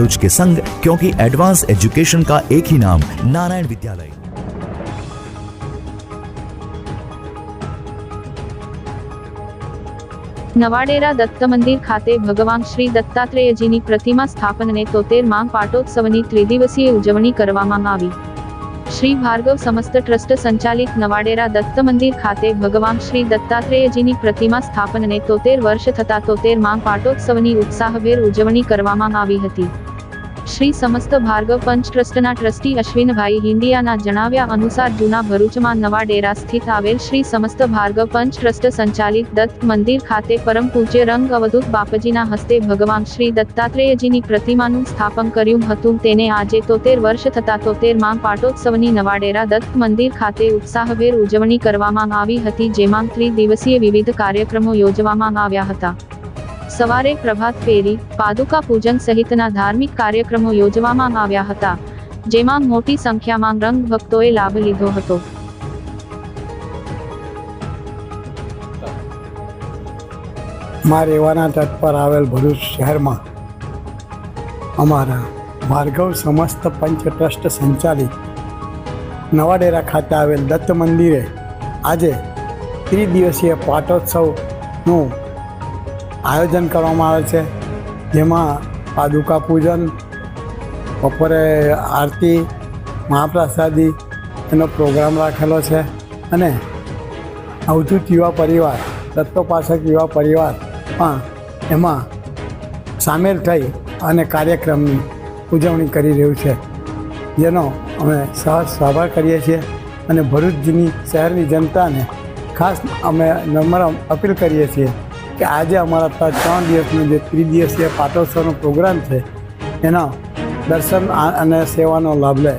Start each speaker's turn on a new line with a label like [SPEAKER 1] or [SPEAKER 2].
[SPEAKER 1] भरूच के संग क्योंकि एडवांस एजुकेशन का एक ही नाम नारायण विद्यालय
[SPEAKER 2] નવાડેરા દત્ત મંદિર ખાતે ભગવાન શ્રી દત્તાત્રેયજીની પ્રતિમા સ્થાપનને તોતેર માંગ પાટોત્સવની ત્રિદિવસીય ઉજવણી કરવામાં આવી શ્રી ભાર્ગવ સમસ્ત ટ્રસ્ટ સંચાલિત નવાડેરા દત્ત મંદિર ખાતે ભગવાન શ્રી દત્તાત્રેયજીની પ્રતિમા સ્થાપનને તોતેર વર્ષ થતા તોતેર માંગ પાટોત્સવની ઉત્સાહભેર ઉજવણી કરવામાં આવી હતી શ્રી સમસ્ત ભાર્ગવ પંચ ટ્રસ્ટના ટ્રસ્ટી અશ્વિનભાઈ હિન્દિયાના જણાવ્યા અનુસાર જૂના ભરૂચમાં નવા ડેરા સ્થિત આવેલ શ્રી સમસ્ત ભાર્ગવ પંચ ટ્રસ્ટ સંચાલિત દત્ત મંદિર ખાતે પરમ પૂજ્ય રંગ અવધૂત બાપજીના હસ્તે ભગવાન શ્રી દત્તાત્રેયજીની પ્રતિમાનું સ્થાપન કર્યું હતું. તેને આજે તોતેર વર્ષ થતા તોતેર માંગ પાટોત્સવની નવાડેરા દત્ત મંદિર ખાતે ઉત્સાહભેર ઉજવણી કરવામાં આવી હતી, જેમાં ત્રિદિવસીય વિવિધ કાર્યક્રમો યોજવામાં આવ્યા હતા. સવારે પ્રભાત ફેરી, પાદુકા પૂજન સહિતના ધાર્મિક કાર્યક્રમો યોજવામાં આવ્યા હતા, જેમાં મોટી સંખ્યામાં રંગ ભક્તોએ લાભ લીધો હતો.
[SPEAKER 3] મા રેવાના તટ પર આવેલ ભરૂચ શહેરમાં અમારા ભાર્ગવ સમસ્ત પંચ ટ્રસ્ટ સંચાલિત નવાડેરા ખાતે આવેલ દત્ત મંદિરે આજે ત્રિદિવસીય પાટોત્સવનું આયોજન કરવામાં આવે છે. જેમાં પાદુકા પૂજન, બપોરે આરતી, મહાપ્રસાદી એનો પ્રોગ્રામ રાખેલો છે અને અવધૂત યુવા પરિવાર, દત્તોપાસક યુવા પરિવાર પણ એમાં સામેલ થઈ અને કાર્યક્રમની ઉજવણી કરી રહ્યું છે. જેનો અમે સહજ સ્વાભાવ કરીએ છીએ અને ભરૂચની શહેરની જનતાને ખાસ અમે નમ્ર અપીલ કરીએ છીએ કે આજે અમારા ત્યાં ત્રણ દિવસનો જે ત્રિદિવસીય પાટોત્સવનો પ્રોગ્રામ છે, એના દર્શન અને સેવાનો લાભ લે.